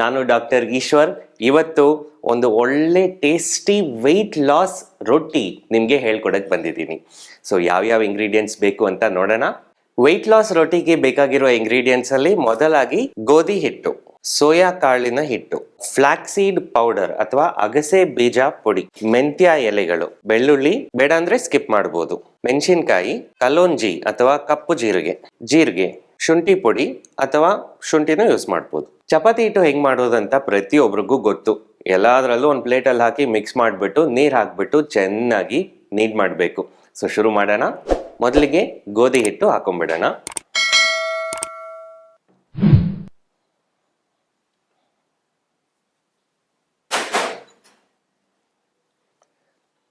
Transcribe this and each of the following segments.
ನಾನು ಡಾಕ್ಟರ್ ಈಶ್ವರ್. ಇವತ್ತು ಒಂದು ಒಳ್ಳೆ ಟೇಸ್ಟಿ ವೆಯ್ಟ್ ಲಾಸ್ ರೊಟ್ಟಿ ನಿಮಗೆ ಹೇಳ್ಕೊಡಕ್ಕೆ ಬಂದಿದ್ದೀನಿ. ಸೊ ಯಾವ್ಯಾವ ಇಂಗ್ರೀಡಿಯೆಂಟ್ಸ್ ಬೇಕು ಅಂತ ನೋಡೋಣ. ವೆಯ್ಟ್ ಲಾಸ್ ರೊಟ್ಟಿಗೆ ಬೇಕಾಗಿರೋ ಇಂಗ್ರೀಡಿಯೆಂಟ್ಸ್ ಅಲ್ಲಿ ಮೊದಲಾಗಿ ಗೋಧಿ ಹಿಟ್ಟು, ಸೋಯಾ ಕಾಳಿನ ಹಿಟ್ಟು ಫ್ಲಾಕ್ಸೀಡ್ ಪೌಡರ್ ಅಥವಾ ಅಗಸೆ ಬೀಜ ಪುಡಿ, ಮೆಂತ್ಯ ಎಲೆಗಳು, ಬೆಳ್ಳುಳ್ಳಿ, ಬೇಡ ಅಂದ್ರೆ ಸ್ಕಿಪ್ ಮಾಡಬಹುದು ಮೆಣಸಿನ್ಕಾಯಿ ಕಲೋಂಜಿ ಅಥವಾ ಕಪ್ಪು ಜೀರಿಗೆ ಜೀರಿಗೆ ಶುಂಠಿ ಪುಡಿ ಅಥವಾ ಶುಂಠಿನೂ ಯೂಸ್ ಮಾಡ್ಬೋದು. ಚಪಾತಿ ಹಿಟ್ಟು ಹೆಂಗ್ ಮಾಡೋದಂತ ಪ್ರತಿಯೊಬ್ಬರಿಗೂ ಗೊತ್ತು. ಎಲ್ಲಾದ್ರಲ್ಲೂ ಒಂದು ಪ್ಲೇಟಲ್ಲಿ ಹಾಕಿ ಮಿಕ್ಸ್ ಮಾಡಿಬಿಟ್ಟು ನೀರು ಹಾಕ್ಬಿಟ್ಟು ಚೆನ್ನಾಗಿ ನೀಟ್ ಮಾಡಬೇಕು. ಸೊ ಶುರು ಮಾಡೋಣ. ಮೊದಲಿಗೆ ಗೋಧಿ ಹಿಟ್ಟು ಹಾಕೊಂಡ್ಬಿಡೋಣ.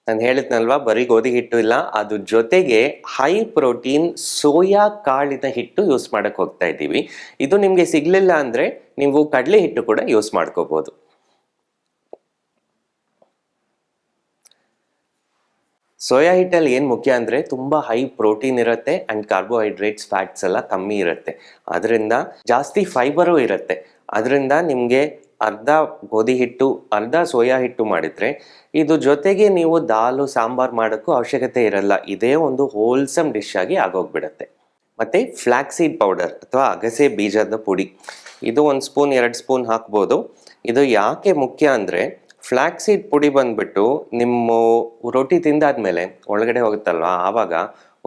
ನಾನು ಹೇಳಿದ್ನಲ್ವಾ, ಬರೀ ಗೋಧಿ ಹಿಟ್ಟು ಇಲ್ಲ, ಅದು ಜೊತೆಗೆ ಹೈ ಪ್ರೋಟೀನ್ ಸೋಯಾ ಕಾಳಿನ ಹಿಟ್ಟು ಯೂಸ್ ಮಾಡೋಕ್ಕೆ ಹೋಗ್ತಾ ಇದ್ದೀವಿ. ಇದು ನಿಮಗೆ ಸಿಗ್ಲಿಲ್ಲ ಅಂದ್ರೆ ನೀವು ಕಡಲೆ ಹಿಟ್ಟು ಕೂಡ ಯೂಸ್ ಮಾಡ್ಕೋಬಹುದು ಸೋಯಾ ಹಿಟ್ಟಲ್ಲಿ ಏನು ಮುಖ್ಯ ಅಂದರೆ ತುಂಬ ಹೈ ಪ್ರೋಟೀನ್ ಇರುತ್ತೆ ಆ್ಯಂಡ್ ಕಾರ್ಬೋಹೈಡ್ರೇಟ್ಸ್ ಫ್ಯಾಟ್ಸ್ ಎಲ್ಲ ಕಮ್ಮಿ ಇರುತ್ತೆ. ಅದರಿಂದ ಜಾಸ್ತಿ ಫೈಬರು ಇರುತ್ತೆ. ಅದರಿಂದ ನಿಮಗೆ ಅರ್ಧ ಗೋಧಿ ಹಿಟ್ಟು, ಅರ್ಧ ಸೋಯಾ ಹಿಟ್ಟು ಮಾಡಿದರೆ ಇದು ಜೊತೆಗೆ ನೀವು ದಾಲು, ಸಾಂಬಾರು ಮಾಡೋಕ್ಕೂ ಅವಶ್ಯಕತೆ ಇರಲ್ಲ. ಇದೇ ಒಂದು ಹೋಲ್ಸಮ್ ಡಿಶ್ ಆಗಿ ಆಗೋಗ್ಬಿಡುತ್ತೆ. ಮತ್ತು ಫ್ಲ್ಯಾಕ್ಸೀಡ್ ಪೌಡರ್ ಅಥವಾ ಅಗಸೆ ಬೀಜದ ಪುಡಿ. ಇದು ಒಂದು ಸ್ಪೂನ್, ಎರಡು ಸ್ಪೂನ್ ಹಾಕ್ಬೋದು. ಇದು ಯಾಕೆ ಮುಖ್ಯ ಅಂದರೆ ಫ್ಲ್ಯಾಕ್ಸೀಡ್ ಪುಡಿ ಬಂದ್ಬಿಟ್ಟು ನಿಮ್ಮ ರೊಟ್ಟಿ ತಿಂದಾದ್ಮೇಲೆ ಒಳಗಡೆ ಹೋಗುತ್ತಲ್ವ? ಆವಾಗ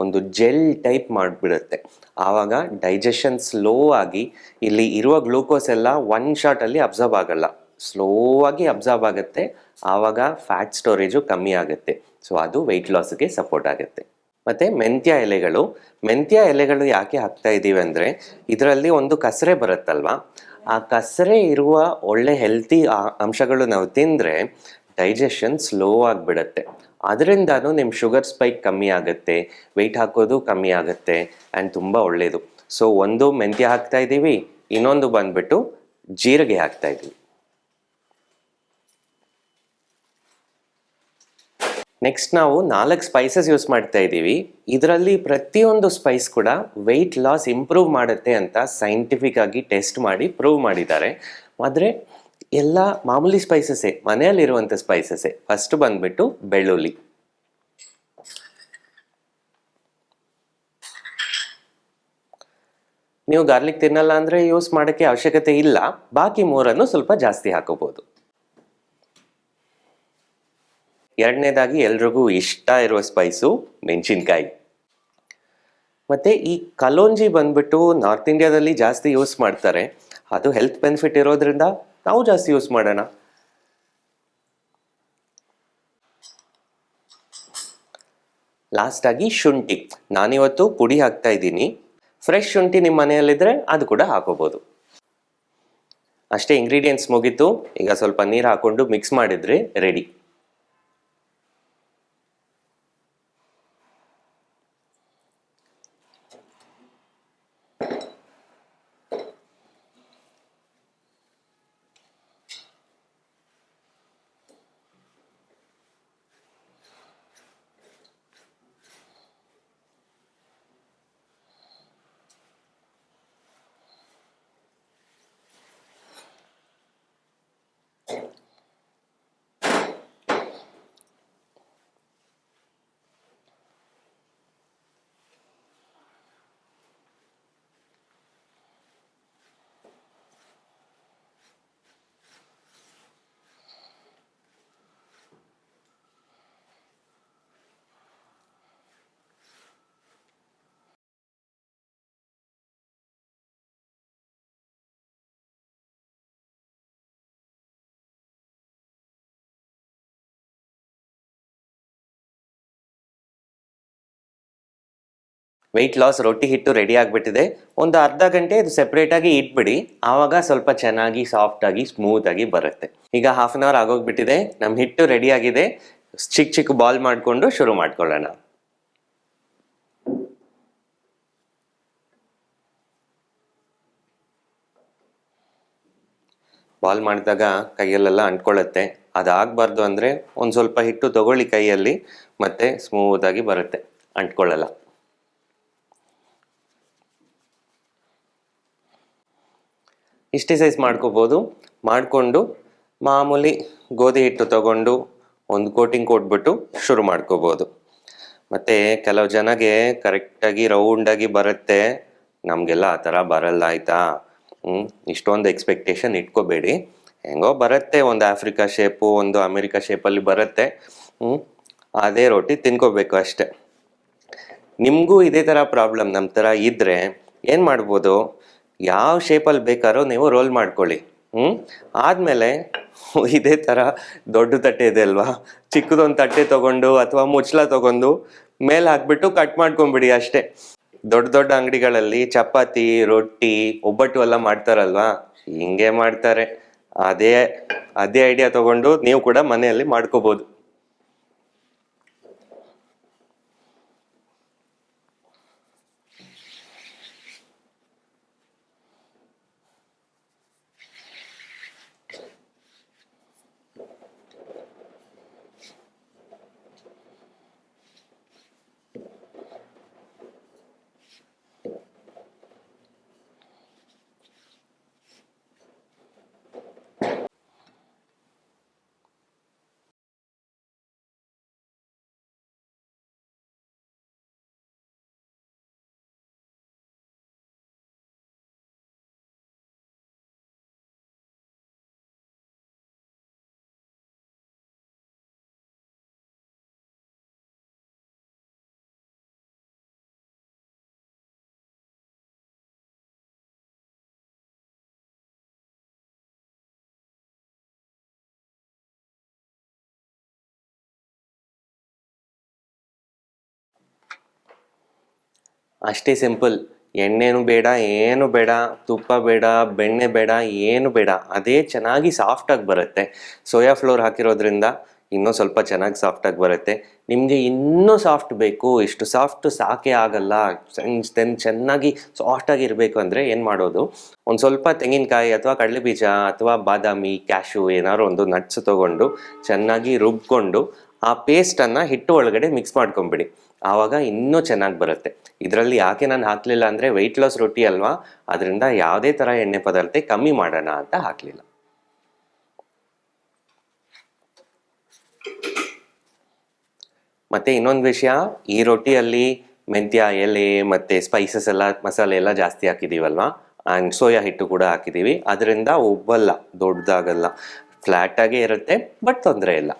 ಒಂದು ಜೆಲ್ ಟೈಪ್ ಮಾಡಿಬಿಡುತ್ತೆ. ಆವಾಗ ಡೈಜೆಷನ್ ಸ್ಲೋ ಆಗಿ ಇಲ್ಲಿ ಇರುವ ಗ್ಲೂಕೋಸ್ ಎಲ್ಲ ಒನ್ ಶಾಟಲ್ಲಿ ಅಬ್ಸರ್ವ್ ಆಗಲ್ಲ. ಸ್ಲೋ ಆಗಿ ಅಬ್ಸರ್ವ್ ಆಗುತ್ತೆ. ಆವಾಗ ಫ್ಯಾಟ್ ಸ್ಟೋರೇಜು ಕಮ್ಮಿ ಆಗುತ್ತೆ. ಸೊ ಅದು ವೆಯ್ಟ್ ಲಾಸ್ಗೆ ಸಪೋರ್ಟ್ ಆಗುತ್ತೆ. ಮತ್ತು ಮೆಂತ್ಯ ಎಲೆಗಳು. ಮೆಂತ್ಯ ಎಲೆಗಳು ಯಾಕೆ ಹಾಕ್ತಾ ಇದ್ದೀವಿ ಅಂದರೆ ಇದರಲ್ಲಿ ಒಂದು ಕಸರೆ ಬರುತ್ತಲ್ವಾ? ಆ ಕಸರೆ ಇರುವ ಒಳ್ಳೆ ಹೆಲ್ತಿ ಅಂಶಗಳು ನಾವು ತಿಂದರೆ ಡೈಜೆಷನ್ ಸ್ಲೋ ಆಗಿಬಿಡುತ್ತೆ. ಅದರಿಂದನೂ ನಿಮ್ಮ ಶುಗರ್ ಸ್ಪೈಕ್ ಕಮ್ಮಿ ಆಗುತ್ತೆ ವೆಯ್ಟ್ ಹಾಕೋದು ಕಮ್ಮಿ ಆಗುತ್ತೆ ಆ್ಯಂಡ್ ತುಂಬ ಒಳ್ಳೆಯದು ಸೊ ಒಂದು ಮೆಂತ್ಯ ಹಾಕ್ತಾ ಇದ್ದೀವಿ ಇನ್ನೊಂದು ಬಂದ್ಬಿಟ್ಟು ಜೀರಿಗೆ ಹಾಕ್ತಾ ಇದ್ದೀವಿ ನೆಕ್ಸ್ಟ್ ನಾವು ನಾಲ್ಕು ಸ್ಪೈಸಸ್ ಯೂಸ್ ಮಾಡ್ತಾ ಇದ್ದೀವಿ ಇದರಲ್ಲಿ ಪ್ರತಿಯೊಂದು ಸ್ಪೈಸ್ ಕೂಡ ವೆಯ್ಟ್ ಲಾಸ್ ಇಂಪ್ರೂವ್ ಮಾಡುತ್ತೆ ಅಂತ ಸೈಂಟಿಫಿಕ್ ಆಗಿ ಟೆಸ್ಟ್ ಮಾಡಿ ಪ್ರೂವ್ ಮಾಡಿದ್ದಾರೆ. ಆದರೆ ಎಲ್ಲ ಮಾಮೂಲಿ ಸ್ಪೈಸಸ್ಸೇ ಮನೆಯಲ್ಲಿರುವಂಥ ಸ್ಪೈಸಸ್ಸೇ ಫಸ್ಟ್ ಬಂದ್ಬಿಟ್ಟು ಬೆಳ್ಳುಳ್ಳಿ. ನೀವು ಗಾರ್ಲಿಕ್ ತಿನ್ನಲ್ಲ ಅಂದರೆ ಯೂಸ್ ಮಾಡೋಕ್ಕೆ ಅವಶ್ಯಕತೆ ಇಲ್ಲ, ಬಾಕಿ ಮೂರನ್ನು ಸ್ವಲ್ಪ ಜಾಸ್ತಿ ಹಾಕೋಬಹುದು ಎರಡನೇದಾಗಿ ಎಲ್ರಿಗೂ ಇಷ್ಟ ಇರುವ ಸ್ಪೈಸು ಮೆಣಸಿನ್ಕಾಯಿ. ಮತ್ತು ಈ ಕಲೋಂಜಿ ಬಂದ್ಬಿಟ್ಟು ನಾರ್ತ್ ಇಂಡಿಯಾದಲ್ಲಿ ಜಾಸ್ತಿ ಯೂಸ್ ಮಾಡ್ತಾರೆ, ಅದು ಹೆಲ್ತ್ ಬೆನಿಫಿಟ್ ಇರೋದ್ರಿಂದ ನಾವು ಜಾಸ್ತಿ ಯೂಸ್ ಮಾಡೋಣ. ಲಾಸ್ಟಾಗಿ ಶುಂಠಿ. ನಾನಿವತ್ತು ಪುಡಿ ಹಾಕ್ತಾ ಇದ್ದೀನಿ. ಫ್ರೆಶ್ ಶುಂಠಿ ನಿಮ್ಮ ಮನೆಯಲ್ಲಿದ್ದರೆ ಅದು ಕೂಡ ಹಾಕೋಬೋದು. ಅಷ್ಟೇ ಇಂಗ್ರೀಡಿಯೆಂಟ್ಸ್ ಮುಗೀತು. ಈಗ ಸ್ವಲ್ಪ ನೀರು ಹಾಕೊಂಡು ಮಿಕ್ಸ್ ಮಾಡಿದ್ರೆ ರೆಡಿ ವೆಯ್ಟ್ ಲಾಸ್ ರೊಟ್ಟಿ ಹಿಟ್ಟು ರೆಡಿ ಆಗಿಬಿಟ್ಟಿದೆ. ಒಂದು ಅರ್ಧ ಗಂಟೆ ಇದು ಸೆಪ್ರೇಟಾಗಿ ಇಟ್ಬಿಡಿ. ಆವಾಗ ಸ್ವಲ್ಪ ಚೆನ್ನಾಗಿ ಸಾಫ್ಟಾಗಿ ಸ್ಮೂತಾಗಿ ಬರುತ್ತೆ. ಈಗ ಹಾಫ್ ಆನ್ ಅವರ್ ಆಗೋಗ್ಬಿಟ್ಟಿದೆ. ನಮ್ಮ ಹಿಟ್ಟು ರೆಡಿ ಆಗಿದೆ. ಚಿಕ್ಕ ಚಿಕ್ಕ ಬಾಲ್ ಮಾಡಿಕೊಂಡು ಶುರು ಮಾಡ್ಕೊಳ್ಳೋಣ. ಬಾಲ್ ಮಾಡಿದಾಗ ಕೈಯಲ್ಲೆಲ್ಲ ಅಂಟ್ಕೊಳ್ಳುತ್ತೆ. ಅದಾಗಬಾರ್ದು ಅಂದರೆ ಒಂದು ಸ್ವಲ್ಪ ಹಿಟ್ಟು ತಗೊಳ್ಳಿ ಕೈಯಲ್ಲಿ. ಮತ್ತೆ ಸ್ಮೂತಾಗಿ ಬರುತ್ತೆ. ಅಂಟ್ಕೊಳ್ಳಲ್ಲ. ಇಷ್ಟೇ ಸೈಜ್ ಮಾಡ್ಕೋಬೋದು. ಮಾಡಿಕೊಂಡು ಮಾಮೂಲಿ ಗೋಧಿ ಹಿಟ್ಟು ತಗೊಂಡು ಒಂದು ಕೋಟಿಂಗ್ ಕೊಟ್ಬಿಟ್ಟು ಶುರು ಮಾಡ್ಕೋಬೋದು. ಮತ್ತು ಕೆಲವು ಜನಗೆ ಕರೆಕ್ಟಾಗಿ ರೌಂಡಾಗಿ ಬರುತ್ತೆ. ನಮಗೆಲ್ಲ ಆ ಥರ ಬರಲ್ಲ, ಆಯಿತಾ? ಇಷ್ಟೊಂದು ಎಕ್ಸ್ಪೆಕ್ಟೇಷನ್ ಇಟ್ಕೋಬೇಡಿ. ಹೆಂಗೋ ಬರುತ್ತೆ, ಒಂದು ಆಫ್ರಿಕಾ ಶೇಪು ಒಂದು ಅಮೆರಿಕಾ ಶೇಪಲ್ಲಿ ಬರುತ್ತೆ. ಅದೇ ರೊಟ್ಟಿ ತಿನ್ಕೋಬೇಕು ಅಷ್ಟೆ. ನಿಮಗೂ ಇದೇ ಥರ ಪ್ರಾಬ್ಲಮ್ ನಮ್ಮ ಥರ ಇದ್ದರೆ ಏನು ಮಾಡ್ಬೋದು? ಯಾವ ಶೇಪಲ್ಲಿ ಬೇಕಾದ್ರೂ ನೀವು ರೋಲ್ ಮಾಡ್ಕೊಳ್ಳಿ. ಹ್ಞೂ ಆದಮೇಲೆ ಇದೇ ಥರ ದೊಡ್ಡ ತಟ್ಟೆ ಇದೆ ಅಲ್ವಾ? ಚಿಕ್ಕದೊಂದು ತಟ್ಟೆ ತೊಗೊಂಡು ಅಥವಾ ಮುಚ್ಚಲ ತೊಗೊಂಡು ಮೇಲೆ ಹಾಕ್ಬಿಟ್ಟು ಕಟ್ ಮಾಡ್ಕೊಂಬಿಡಿ ಅಷ್ಟೇ. ದೊಡ್ಡ ದೊಡ್ಡ ಅಂಗಡಿಗಳಲ್ಲಿ ಚಪಾತಿ, ರೊಟ್ಟಿ, ಒಬ್ಬಟ್ಟು ಎಲ್ಲ ಮಾಡ್ತಾರಲ್ವಾ? ಹಿಂಗೆ ಮಾಡ್ತಾರೆ. ಅದೇ ಅದೇ ಐಡಿಯಾ ತೊಗೊಂಡು ನೀವು ಕೂಡ ಮನೆಯಲ್ಲಿ ಮಾಡ್ಕೋಬೋದು. ಅಷ್ಟೇ ಸಿಂಪಲ್. ಎಣ್ಣೆನೂ ಬೇಡ, ಏನು ಬೇಡ, ತುಪ್ಪ ಬೇಡ, ಬೆಣ್ಣೆ ಬೇಡ, ಏನು ಬೇಡ. ಅದೇ ಚೆನ್ನಾಗಿ ಸಾಫ್ಟಾಗಿ ಬರುತ್ತೆ. ಸೋಯಾ ಫ್ಲೋರ್ ಹಾಕಿರೋದ್ರಿಂದ ಇನ್ನೂ ಸ್ವಲ್ಪ ಚೆನ್ನಾಗಿ ಸಾಫ್ಟಾಗಿ ಬರುತ್ತೆ. ನಿಮಗೆ ಇನ್ನೂ ಸಾಫ್ಟ್ ಬೇಕು. ಇಷ್ಟು ಸಾಫ್ಟ್ ಸಾಕೆ ಆಗಲ್ಲ. ದೆನ್ ಚೆನ್ನಾಗಿ ಸಾಫ್ಟಾಗಿ ಇರಬೇಕು ಅಂದರೆ ಏನು ಮಾಡೋದು? ಒಂದು ಸ್ವಲ್ಪ ತೆಂಗಿನಕಾಯಿ ಅಥವಾ ಕಡಲೆ ಬೀಜ ಅಥವಾ ಬಾದಾಮಿ ಕ್ಯಾಶು ಏನಾದ್ರು ಒಂದು ನಟ್ಸ್ ತೊಗೊಂಡು ಚೆನ್ನಾಗಿ ರುಬ್ಕೊಂಡು ಆ ಪೇಸ್ಟನ್ನು ಹಿಟ್ಟು ಒಳಗಡೆ ಮಿಕ್ಸ್ ಮಾಡ್ಕೊಂಬಿಡಿ. ಆವಾಗ ಇನ್ನೂ ಚೆನ್ನಾಗಿ ಬರುತ್ತೆ. ಇದರಲ್ಲಿ ಯಾಕೆ ನಾನು ಹಾಕಲಿಲ್ಲ ಅಂದರೆ ವೆಯ್ಟ್ ಲಾಸ್ ರೊಟ್ಟಿ ಅಲ್ವಾ? ಅದರಿಂದ ಯಾವುದೇ ಥರ ಎಣ್ಣೆ ಪದಾರ್ಥ ಕಮ್ಮಿ ಮಾಡೋಣ ಅಂತ ಹಾಕಲಿಲ್ಲ. ಮತ್ತು ಇನ್ನೊಂದು ವಿಷಯ, ಈ ರೊಟ್ಟಿಯಲ್ಲಿ ಮೆಂತ್ಯ, ಎಲೆ ಮತ್ತು ಸ್ಪೈಸಸ್ ಎಲ್ಲ, ಮಸಾಲೆ ಎಲ್ಲ ಜಾಸ್ತಿ ಹಾಕಿದ್ದೀವಲ್ವಾ ಆ್ಯಂಡ್ ಸೋಯಾ ಹಿಟ್ಟು ಕೂಡ ಹಾಕಿದ್ದೀವಿ ಅದರಿಂದ ಒಬ್ಬಲ್ಲ, ದೊಡ್ಡದಾಗಲ್ಲ. ಫ್ಲ್ಯಾಟಾಗೇ ಇರುತ್ತೆ ಬಟ್ ತೊಂದರೆ ಇಲ್ಲ.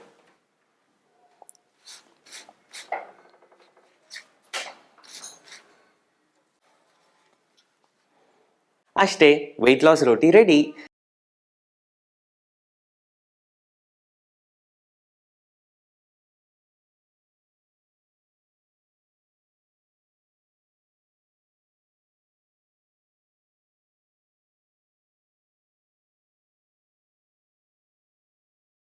ಅಷ್ಟೇ ವೆಯ್ಟ್ ಲಾಸ್ ರೋಟಿ ರೆಡಿ